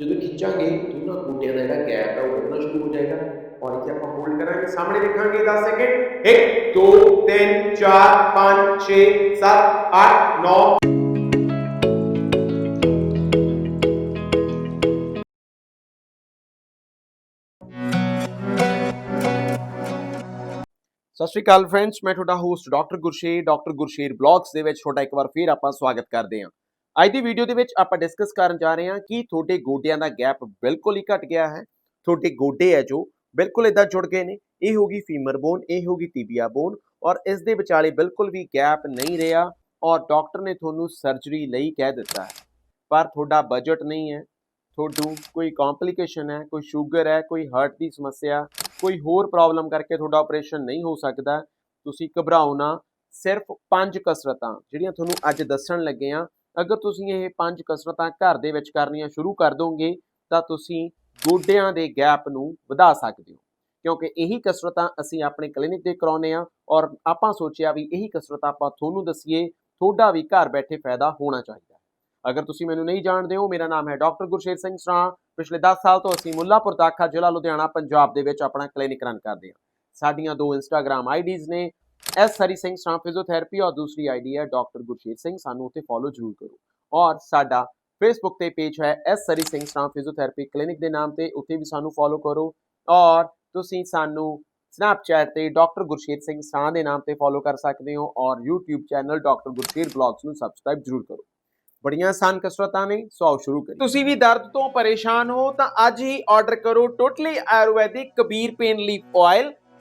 ਜਦੋਂ ਖਿੱਚਾਂਗੇ ਦੋਨਾਂ ਗੋਡਿਆਂ ਦਾ ਜਿਹੜਾ ਗੈਪ ਹੈ ਉਹ ਵਧਣਾ ਸ਼ੁਰੂ ਹੋ ਜਾਏਗਾ। ਔਰ ਇੱਥੇ ਆਪਾਂ ਹੋਲਡ ਕਰਾਂਗੇ। ਸਾਹਮਣੇ ਦੇਖਾਂਗੇ 10 ਸੈਕਿੰਡ 1 2 3 4 5 6 7 8 9 ਸਤਿ ਸ਼੍ਰੀ ਅਕਾਲ ਫਰੈਂਡਸ ਮੈਂ ਤੁਹਾਡਾ host doctor Gursher. Doctor Gursher blogs ਦੇ ਵਿੱਚ ਤੁਹਾਡਾ ਇੱਕ ਵਾਰ ਫੇਰ ਆਪਾਂ ਸਵਾਗਤ ਕਰਦੇ ਹਾਂ। ਅੱਜ ਦੀ ਵੀਡੀਓ ਦੇ ਵਿੱਚ ਆਪਾਂ ਡਿਸਕਸ ਕਰਨ ਜਾ ਰਹੇ ਹਾਂ ਕਿ ਤੁਹਾਡੇ ਗੋਡਿਆਂ ਦਾ ਗੈਪ ਬਿਲਕੁਲ ਹੀ ਘਟ ਗਿਆ ਹੈ। ਤੁਹਾਡੇ ਗੋਡੇ ਹੈ ਜੋ ਬਿਲਕੁਲ ਇਦਾਂ ਜੁੜ ਗਏ ਨੇ। ਇਹ ਹੋਗੀ ਫੀਮਰ ਬੋਨ ਇਹ ਹੋਗੀ ਟੀਬੀਆ ਬੋਨ ਔਰ ਇਸ ਦੇ ਵਿਚਾਲੇ ਬਿਲਕੁਲ ਵੀ ਗੈਪ ਨਹੀਂ ਰਿਹਾ ਔਰ ਡਾਕਟਰ ਨੇ ਤੁਹਾਨੂੰ ਸਰਜਰੀ ਲਈ ਕਹਿ ਦਿੱਤਾ ਹੈ। ਪਰ ਤੁਹਾਡਾ ਬਜਟ ਨਹੀਂ ਹੈ। ਤੁਹਾਨੂੰ ਕੋਈ ਕੰਪਲਿਕੇਸ਼ਨ ਹੈ, ਕੋਈ ਸ਼ੂਗਰ ਹੈ, ਕੋਈ ਹਾਰਟ ਦੀ ਸਮੱਸਿਆ, ਕੋਈ ਹੋਰ ਪ੍ਰੋਬਲਮ ਕਰਕੇ ਤੁਹਾਡਾ ਆਪਰੇਸ਼ਨ ਨਹੀਂ ਹੋ ਸਕਦਾ। ਤੁਸੀਂ ਘਬਰਾਓ ਨਾ। ਸਿਰਫ ਪੰਜ ਕਸਰਤਾਂ ਜਿਹੜੀਆਂ ਤੁਹਾਨੂੰ ਅੱਜ ਦੱਸਣ ਲੱਗੇ ਆ ਅਗਰ ਤੁਸੀਂ ਇਹ ਪੰਜ ਕਸਰਤਾਂ ਘਰ ਦੇ ਵਿੱਚ ਕਰਨੀਆਂ ਸ਼ੁਰੂ ਕਰ ਦੋਗੇ, ਤਾਂ ਤੁਸੀਂ ਗੋਡਿਆਂ ਦੇ ਗੈਪ ਨੂੰ ਵਧਾ ਸਕਦੇ ਹੋ। ਕਿਉਂਕਿ ਇਹੀ ਕਸਰਤਾਂ ਅਸੀਂ ਆਪਣੇ ਕਲੀਨਿਕ ਤੇ ਕਰਾਉਨੇ ਆ ਔਰ ਆਪਾਂ ਸੋਚਿਆ ਵੀ ਇਹੀ ਕਸਰਤਾਂ ਆਪਾਂ ਤੁਹਾਨੂੰ ਦਸੀਏ, ਤੁਹਾਡਾ ਵੀ ਘਰ ਬੈਠੇ ਫਾਇਦਾ ਹੋਣਾ ਚਾਹੀਦਾ ਅਗਰ ਤੁਸੀਂ ਮੈਨੂੰ ਨਹੀਂ ਜਾਣਦੇ ਹੋ, ਮੇਰਾ ਨਾਮ ਹੈ ਡਾਕਟਰ ਗੁਰਸ਼ੇਰ ਸਿੰਘ ਸਰਾਂ। ਪਿਛਲੇ 10 ਸਾਲ ਤੋਂ ਅਸੀਂ ਮੁੱਲਾਪੁਰ ਦਾਖਾ ਜ਼ਿਲ੍ਹਾ ਲੁਧਿਆਣਾ, ਪੰਜਾਬ ਦੇ ਵਿੱਚ ਆਪਣਾ ਕਲੀਨਿਕ ਰਨ ਕਰਦੇ ਹਾਂ। ਸਾਡੀਆਂ ਦੋ ਇੰਸਟਾਗ੍ਰam ਆਈਡੀਜ਼ ਨੇ ਐਸ ਹਰੀ ਸਿੰਘ ਸਰਾਂ ਫਿਜ਼ੀਓਥੈਰੇਪੀ ਔਰ ਦੂਸਰੀ ਆਈਡੀ ਹੈ ਡਾਕਟਰ ਗੁਰਸ਼ੇਰ ਸਿੰਘ। ਸਾਨੂੰ ਉੱਤੇ ਫੋਲੋ ਜ਼ਰੂਰ ਕਰੋ। ਔਰ ਸਾਡਾ ਫੇਸਬੁੱਕ ਤੇ ਪੇਜ ਹੈ S Hari Singh Sran physiotherapy clinic ਦੇ ਨਾਮ ਤੇ। ਉੱਥੇ ਵੀ ਸਾਨੂੰ ਫੋਲੋ ਕਰੋ। ਔਰ ਤੁਸੀਂ ਸਾਨੂੰ ਸਨੈਪਚੈਟ ਤੇ ਡਾਕਟਰ ਗੁਰਸ਼ੇਰ ਸਿੰਘ ਸਰਾਂ ਦੇ ਨਾਮ ਤੇ ਫੋਲੋ ਕਰ ਸਕਦੇ ਹੋ। ਔਰ YouTube channel doctor Gursher blogs ਨੂੰ ਸਬਸਕ੍ਰਾਈਬ ਜ਼ਰੂਰ ਕਰੋ। ਬੜੀਆਂ ਆਸਾਨ ਕਸਰਤਾਂ ਨੇ, ਸੋ ਆਓ ਸ਼ੁਰੂ ਕਰੀਏ। ਤੁਸੀਂ ਵੀ ਦਰਦ ਤੋਂ ਪਰੇਸ਼ਾਨ ਹੋ ਤਾਂ ਅੱਜ ਹੀ ਆਰਡਰ ਕਰੋ totally Ayurvedic Kabir pain leaf oil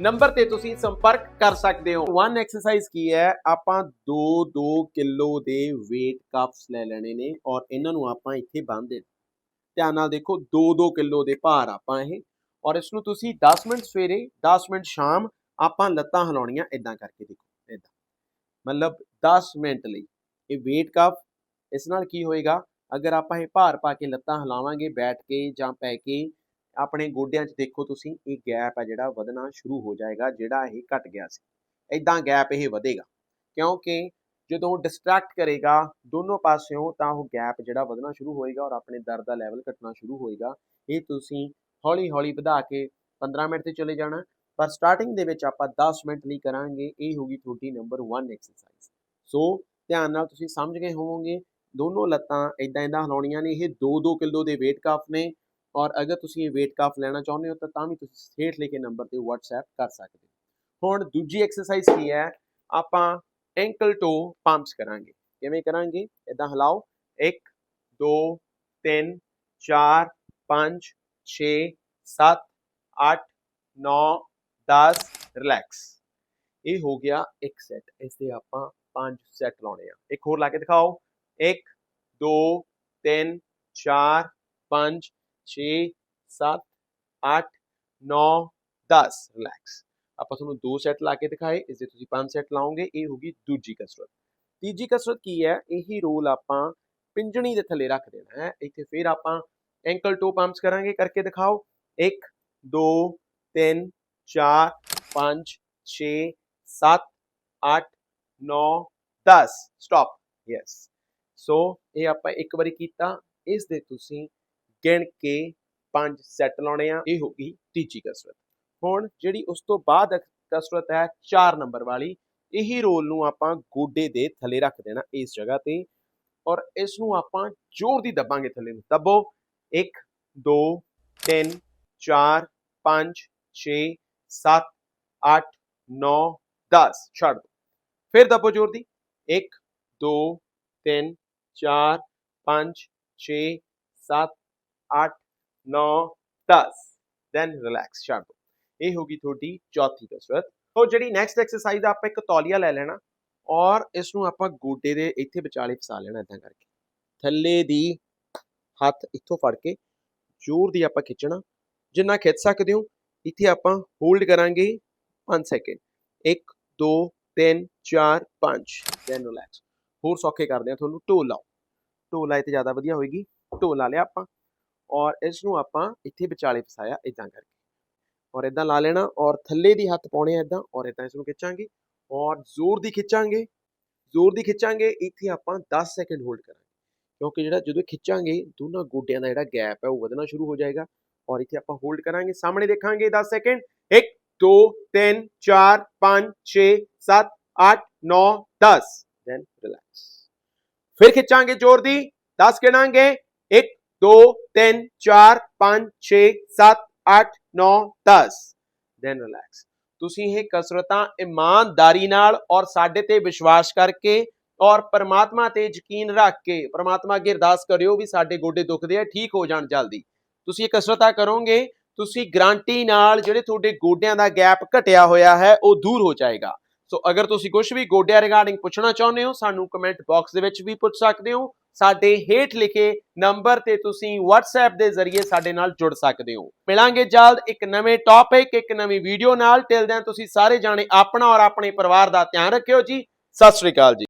number ਤੇ ਤੁਸੀਂ ਸੰਪਰਕ ਕਰ ਸਕਦੇ ਹੋ। ਵਨ ਐਕਸਰਸਾਈਜ਼ ਕੀ ਹੈ? ਆਪਾਂ 2-2 ਕਿਲੋ ਦੇ weight cups ਲੈ ਲੈਣੇ ਨੇ ਔਰ ਇਹਨਾਂ ਨੂੰ ਆਪਾਂ ਇੱਥੇ ਬੰਨ੍ਹ ਦੇਣਾ। ਧਿਆਨ ਨਾਲ ਦੇਖੋ 2-2 ਕਿਲੋ ਦੇ ਭਾਰ ਆਪਾਂ ਇਹ। ਔਰ ਇਸ ਨੂੰ ਤੁਸੀਂ 10 ਮਿੰਟ ਸਵੇਰੇ 10 ਮਿੰਟ ਸ਼ਾਮ ਆਪਾਂ ਲੱਤਾਂ ਹਿਲਾਉਣੀਆਂ ਇਦਾਂ ਕਰਕੇ ਦੇਖੋ ਇਦਾਂ ਮਤਲਬ 10 ਮਿੰਟ ਲਈ। ਇਹ weight ਕੱਪ ਇਸ ਨਾਲ ਕੀ ਹੋਏਗਾ? ਅਗਰ ਆਪਾਂ ਇਹ ਭਾਰ ਪਾ ਕੇ ਲੱਤਾਂ ਹਿਲਾਵਾਂਗੇ, ਬੈਠ ਕੇ ਜਾਂ ਪੈ ਕੇ ਆਪਣੇ ਗੋਡਿਆਂ 'ਚ ਦੇਖੋ ਤੁਸੀਂ, ਇਹ ਗੈਪ ਹੈ ਜਿਹੜਾ ਵਧਣਾ ਸ਼ੁਰੂ ਹੋ ਜਾਏਗਾ, ਜਿਹੜਾ ਇਹ ਘਟ ਗਿਆ ਸੀ। ਇਦਾਂ ਗੈਪ ਇਹ ਵਧੇਗਾ। ਕਿਉਂਕਿ ਜਦੋਂ ਡਿਸਟਰੈਕਟ ਕਰੇਗਾ ਦੋਨੋਂ ਪਾਸਿਓਂ, ਤਾਂ ਉਹ ਗੈਪ ਜਿਹੜਾ ਵਧਣਾ ਸ਼ੁਰੂ ਹੋਏਗਾ ਔਰ ਆਪਣੇ ਦਰਦ ਦਾ ਲੈਵਲ ਘਟਣਾ ਸ਼ੁਰੂ ਹੋਏਗਾ। ਇਹ ਤੁਸੀਂ ਹੌਲੀ ਹੌਲੀ ਵਧਾ ਕੇ 15 ਮਿੰਟ ਤੇ ਚਲੇ ਜਾਣਾ। ਪਰ ਸਟਾਰਟਿੰਗ ਦੇ ਵਿੱਚ ਆਪਾਂ 10 ਮਿੰਟ ਲਈ ਕਰਾਂਗੇ। ਇਹ ਹੋਗੀ ਤੁਹਾਡੀ ਨੰਬਰ 1 ਐਕਸਰਸਾਈਜ਼ ਸੋ, ਧਿਆਨ ਨਾਲ ਤੁਸੀਂ ਸਮਝ ਗਏ ਹੋਵੋਗੇ। ਦੋਨੋਂ ਲੱਤਾਂ ਇਦਾਂ ਇਦਾਂ ਹਿਲਾਉਣੀਆਂ ਨੇ। ਇਹ 2-2 ਕਿਲੋ ਦੇ weight ਕਾਫ ਨੇ। ਔਰ ਅਗਰ ਤੁਸੀਂ ਇਹ weight cuff ਲੈਣਾ ਚਾਹੁੰਦੇ ਹੋ ਤਾਂ ਤਾਂ ਵੀ ਤੁਸੀਂ ਹੇਠ ਲਿਖੇ ਨੰਬਰ ਤੇ WhatsApp ਕਰ ਸਕਦੇ ਹੋ ਹੁਣ ਦੂਜੀ ਐਕਸਰਸਾਈਜ਼ ਕੀ ਹੈ ਆਪਾਂ ਐਂਕਲ ਟੋ ਪੰਪਸ ਕਰਾਂਗੇ ਕਿਵੇਂ ਕਰਾਂਗੇ ਇਦਾਂ ਹਿਲਾਓ 1 2 3 4 5 6 7 8 9 10 ਰਿਲੈਕਸ ਇਹ ਹੋ ਗਿਆ ਇੱਕ ਸੈੱਟ ਇਸ ਦੇ ਆਪਾਂ ਪੰਜ ਸੈੱਟ ਲਾਉਣੇ ਆ ਇੱਕ ਹੋਰ ਲਾ ਕੇ ਦਿਖਾਓ 1 2 3 4 5 6 7 8 9 10 ਰਿਲੈਕਸ ਆਪਾਂ ਤੁਹਾਨੂੰ ਦੋ ਸੈੱਟ ਲਾ ਕੇ ਦਿਖਾਏ, ਇਸ ਦੇ ਤੁਸੀਂ ਪੰਜ ਸੈੱਟ ਲਾਓਗੇ, ਇਹ ਹੋਗੀ ਦੂਜੀ ਕਸਰਤ। ਤੀਜੀ ਕਸਰਤ ਕੀ ਹੈ? ਇਹੀ ਰੋਲ ਆਪਾਂ ਪਿੰਜਣੀ ਦੇ ਥੱਲੇ ਰੱਖ ਦੇਣਾ ਹੈ। ਇੱਥੇ ਫਿਰ ਆਪਾਂ ਐਂਕਲ ਟੋ ਪੰਪਸ ਕਰਾਂਗੇ, ਕਰਕੇ ਦਿਖਾਓ। 1 2 3 4 5 6 7 8 9 10 ਸਟਾਪ ਯੈਸ ਸੋ ਇਹ ਆਪਾਂ ਇੱਕ ਵਾਰੀ ਕੀਤਾ। ਇਸ ਦੇ ਤੁਸੀਂ ਗਿਣ ਕੇ ਪੰਜ ਸੈੱਟ ਲਾਉਣੇ ਆ। ਇਹ ਹੋ ਗਈ ਤੀਜੀ ਕਸਰਤ। ਹੁਣ ਜਿਹੜੀ ਉਸ ਤੋਂ ਬਾਅਦ ਕਸਰਤ ਹੈ 4 ਨੰਬਰ ਵਾਲੀ, ਇਹੀ ਰੋਲ ਨੂੰ ਆਪਾਂ ਗੋਡੇ ਦੇ ਥੱਲੇ ਰੱਖ ਦੇਣਾ ਇਸ ਜਗ੍ਹਾ ਤੇ ਔਰ ਇਸ ਨੂੰ ਆਪਾਂ ਜ਼ੋਰ ਦੀ ਦੱਬਾਂਗੇ ਥੱਲੇ ਨੂੰ। ਦੱਬੋ। 1 2 3 4 5 6 7 8 9 10 ਛੱਡ ਦੋ। ਫਿਰ ਦੱਬੋ ਜ਼ੋਰ ਦੀ। 1 2 3 4 5 6 7 8 9 10 ਦੈਨ ਰਿਲੈਕਸ ਛੱਡ ਦੋ ਇਹ ਹੋਗੀ ਤੁਹਾਡੀ ਚੌਥੀ ਕਸਰਤ। ਉਹ ਜਿਹੜੀ ਨੈਕਸਟ ਐਕਸਰਸਾਈਜ਼ ਆ, ਆਪਾਂ ਇੱਕ ਤੌਲੀਆ ਲੈ ਲੈਣਾ ਔਰ ਇਸ ਨੂੰ ਆਪਾਂ ਗੋਡੇ ਦੇ ਇੱਥੇ ਵਿਚਾਲੇ ਫਸਾ ਲੈਣਾ ਇਦਾਂ ਕਰਕੇ। ਥੱਲੇ ਦੀ ਹੱਥ ਇੱਥੋਂ ਫੜ ਕੇ ਜ਼ੋਰ ਦੀ ਆਪਾਂ ਖਿੱਚਣਾ। ਜਿੰਨਾ ਖਿੱਚ ਸਕਦੇ ਹੋ, ਇੱਥੇ ਆਪਾਂ ਹੋਲਡ ਕਰਾਂਗੇ 5 ਸੈਕਿੰਡ 1 2 3 4 5 ਦੈਨ ਰਿਲੈਕਸ ਹੋਰ ਸੌਖੇ ਕਰਦੇ ਆ ਤੁਹਾਨੂੰ ਢੋਲ ਲਾਓ। ਢੋਲ ਲਾਏ ਤੇ ਜ਼ਿਆਦਾ ਵਧੀਆ ਹੋਏਗੀ। ਢੋਲਾ ਲਿਆ ਆਪਾਂ। ਔਰ ਇਸ ਨੂੰ ਆਪਾਂ ਇੱਥੇ ਵਿਚਾਲੇ ਫਸਾਇਆ ਇਦਾਂ ਕਰਕੇ। ਔਰ ਇਦਾਂ ਲਾ ਲੈਣਾ ਔਰ ਥੱਲੇ ਦੀ ਹੱਥ ਪਾਉਣੇ ਆ ਇਦਾਂ ਔਰ ਇਦਾਂ ਇਸ ਨੂੰ ਖਿੱਚਾਂਗੇ ਔਰ ਜ਼ੋਰ ਦੀ ਖਿੱਚਾਂਗੇ। ਜ਼ੋਰ ਦੀ ਖਿੱਚਾਂਗੇ, ਇੱਥੇ ਆਪਾਂ 10 ਸੈਕਿੰਡ ਹੋਲਡ ਕਰਾਂਗੇ। ਕਿਉਂਕਿ ਜਿਹੜਾ ਜਦੋਂ ਖਿੱਚਾਂਗੇ, ਦੋਨਾਂ ਗੋਡਿਆਂ ਦਾ ਜਿਹੜਾ ਗੈਪ ਹੈ ਉਹ ਵਧਣਾ ਸ਼ੁਰੂ ਹੋ ਜਾਏਗਾ ਔਰ ਇੱਥੇ ਆਪਾਂ ਹੋਲਡ ਕਰਾਂਗੇ। ਸਾਹਮਣੇ ਦੇਖਾਂਗੇ 10 ਸੈਕਿੰਡ। 1 2 3 4 5 6 7 8 9 10 ਦੈਨ ਰਿਲੈਕਸ ਫਿਰ ਖਿੱਚਾਂਗੇ ਜ਼ੋਰ ਦੀ। 10 ਗਿਣਾਂਗੇ। 1 2 3 4 5 6 7 8 9 10 ਦੈਨ ਰਿਲੈਕਸ ਤੁਸੀਂ ਇਹ ਕਸਰਤਾਂ ਇਮਾਨਦਾਰੀ ਨਾਲ ਔਰ ਸਾਡੇ ਤੇ ਵਿਸ਼ਵਾਸ ਕਰਕੇ ਔਰ ਪਰਮਾਤਮਾ ਤੇ ਯਕੀਨ ਰੱਖ ਕੇ ਪਰਮਾਤਮਾ ਅੱਗੇ ਅਰਦਾਸ ਕਰਿਓ ਵੀ ਸਾਡੇ ਗੋਡੇ ਦੁਖਦੇ ਆ, ਠੀਕ ਹੋ ਜਾਣ ਜਲਦੀ। ਤੁਸੀਂ ਇਹ ਕਸਰਤਾਂ ਕਰੋਗੇ, ਤੁਸੀਂ ਗਰੰਟੀ ਨਾਲ ਜਿਹੜੇ ਤੁਹਾਡੇ ਗੋਡਿਆਂ ਦਾ ਗੈਪ ਘਟਿਆ ਹੋਇਆ ਹੈ, ਉਹ ਦੂਰ ਹੋ ਜਾਏਗਾ। ਸੋ ਅਗਰ ਤੁਸੀਂ ਕੁਝ ਵੀ ਗੋਡਿਆਂ ਰਿਗਾਰਡਿੰਗ ਪੁੱਛਣਾ ਚਾਹੁੰਦੇ ਹੋ, ਸਾਨੂੰ ਕਮੈਂਟ ਬਾਕਸ ਦੇ ਵਿੱਚ ਵੀ ਪੁੱਛ ਸਕਦੇ ਹੋ। ਸਾਡੇ ਹੇਠ ਲਿਖੇ ਨੰਬਰ ਤੇ ਤੁਸੀਂ WhatsApp ਦੇ ਜ਼ਰੀਏ ਸਾਡੇ ਨਾਲ ਜੁੜ ਸਕਦੇ ਹੋ। ਮਿਲਾਂਗੇ ਜਲਦ ਇੱਕ ਨਵੇਂ ਟੌਪਿਕ ਇੱਕ ਨਵੀਂ ਵੀਡੀਓ ਨਾਲ। ਟਿਲ ਦੈਨ ਤੁਸੀਂ ਸਾਰੇ ਜਾਣੇ ਆਪਣਾ ਔਰ ਆਪਣੇ ਪਰਿਵਾਰ ਦਾ ਧਿਆਨ ਰੱਖਿਓ ਜੀ। ਸਤਿ ਸ਼੍ਰੀ ਅਕਾਲ ਜੀ।